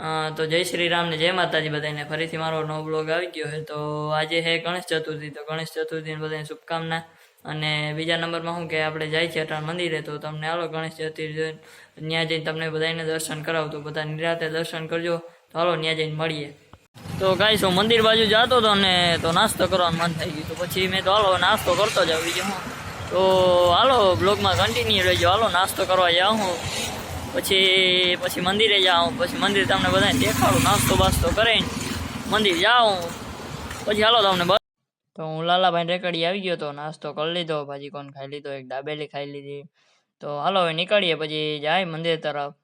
તો જય શ્રી રામ ને જય માતાજી બધાને ફરીથી મારો નવો બ્લોગ આવી ગયો છે. તો આજે હે ગણેશ ચતુર્થી. તો ગણેશ ચતુર્થી બધાને શુભકામના. અને બીજા નંબરમાં શું કે આપણે જાય છે અટાણ મંદિરે. તો તમને હાલો ગણેશ ચતુર્થી ત્યાં જઈને તમને બધાને દર્શન કરાવું. બધા નિરાતે દર્શન કરજો. તો હાલો ત્યાં જઈને મળીએ. તો કાંઈ હું મંદિર બાજુ જતો હતો અને તો નાસ્તો કરવાનું મન થઈ ગયું. તો પછી મેં તો હાલો નાસ્તો કરતો જાઉં બીજું હું. તો હાલો બ્લોગમાં કન્ટિન્યુ રહેજો. હાલો નાસ્તો કરવા જાઉં હું. પછી પછી મંદિરે જાઉં, પછી મંદિર તમને બધાને દેખાડું, નાસ્તો બાસ્તો કરીને મંદિર જાઉં. પછી હાલો તમને બસ તો હું લાલાભાઈ રેકડી આવી ગયો તો નાસ્તો કરી લીધો, ભાજી કોણ ખાઈ લીધો, એક દાબેલી ખાઈ લીધી. તો હાલો હવે નીકળીએ, પછી જાય મંદિર તરફ.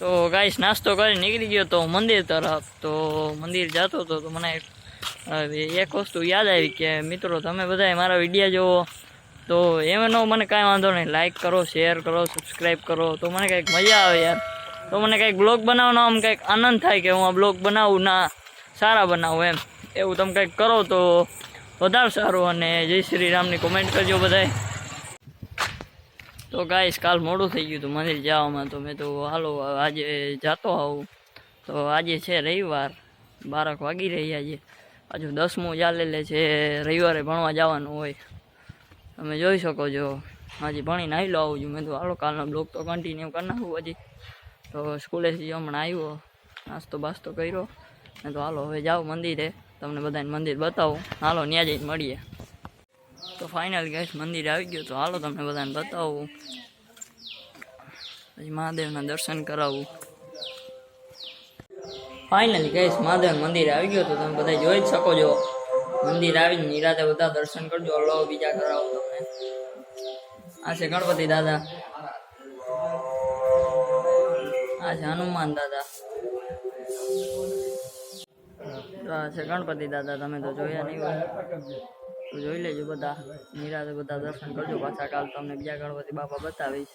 તો ગાઈશ નાસ્તો કરી નીકળી ગયો તો મંદિર તરફ. તો મંદિર જતો હતો તો મને એક વસ્તુ યાદ આવી કે મિત્રો, તમે બધા મારા વિડીયા જોવો તો એમનો મને કાંઈ વાંધો નહીં. લાઇક કરો શેર કરો સબસ્ક્રાઈબ કરો. તો મને કંઈક મજા આવે યાર. તો મને કંઈક બ્લોગ બનાવવાનો આમ કંઈક આનંદ થાય કે હું આ બ્લોગ બનાવું, ના, સારા બનાવું એમ. એવું તમે કંઈક કરો તો વધારે સારું અને જય શ્રી રામની કોમેન્ટ કરજો બધાય. તો ગાઈશ કાલ મોડું થઈ ગયું હતું મંદિર જવામાં. તો મેં તો હાલો, આજે જાતો આવું. તો આજે છે રવિવાર, બારક વાગી રહ્યા છે હજુ દસમું ચાલેલે છે, રવિવારે ભણવા જવાનું હોય. તમે જોઈ શકો છો. હજી ભણીને આવી લો આવું છું. મેં તો હાલો કાલનો બ્લોગ તો કન્ટિન્યુ કરી નાખું હજી. તો સ્કૂલેથી હમણાં આવ્યો. નાસ્તો બાસ્તો કર્યો. ને તો હાલો હવે જાઓ મંદિરે. તમને બધાને મંદિર બતાવું. હાલો ત્યાં જઈને મળીએ. તો ફાઇનલ ગેસ મંદિર આવી ગયો તો હાલો તમને બધાને બતાવું. પછી મહાદેવના દર્શન કરાવું. ફાઇનલી ગેસ મહાદેવ મંદિર આવી ગયો તો તમે બધા જોઈ જ શકો છો. મંદિર આવીને નિરાતે બધા દર્શન કરજો હલો બીજા કરાવું તમને. આ છે ગણપતિ દાદા. આ છે હનુમાન દાદા. આ છે ગણપતિ દાદા, તમે તો જોયા નહીં હોય. તો જોઈ લેજો બધા. નિરાતે બધા દર્શન કરજો પાછા કાલ તમને બીજા ગણપતિ બાપા બતાવીશ.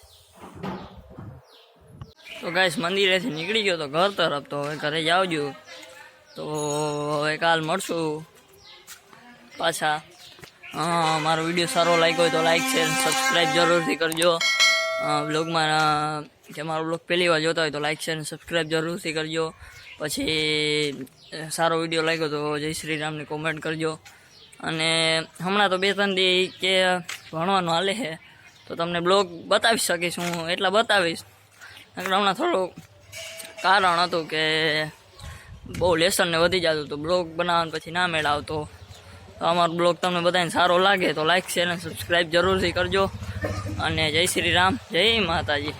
તો ગાઈસ, મંદિરેથી નીકળી ગયો તો ઘર તરફ. તો હવે ઘરે જાવજો તો હવે કાલ મળશું. પાછા. મારો વીડિયો સારો લાગ્યો હોય તો લાઈક છે સબસ્ક્રાઈબ જરૂરથી કરજો. બ્લોગમાં જે મારો બ્લોગ પહેલી વાર જોતા હોય તો લાઈક અને સબસ્ક્રાઈબ જરૂરથી કરજો. પછી સારો વીડિયો લાગ્યો તો જય શ્રી રામની કોમેન્ટ કરજો. અને હમણાં તો બે ત્રણ દી કે ભણવાનું હાલે છે, તો તમને બ્લોગ બતાવી શકીશ હું, એટલા બતાવીશ. હમણાં થોડું કારણ હતું કે બહુ લેસન ને વધી જતું હતું. બ્લોગ બનાવવાનું પછી ના મેળ આવતો. તો અમારો બ્લોગ તમને બધાને સારો લાગે તો લાઈક શેર અને સબસ્ક્રાઈબ જરૂરથી કરજો. અને જય શ્રી રામ, જય માતાજી.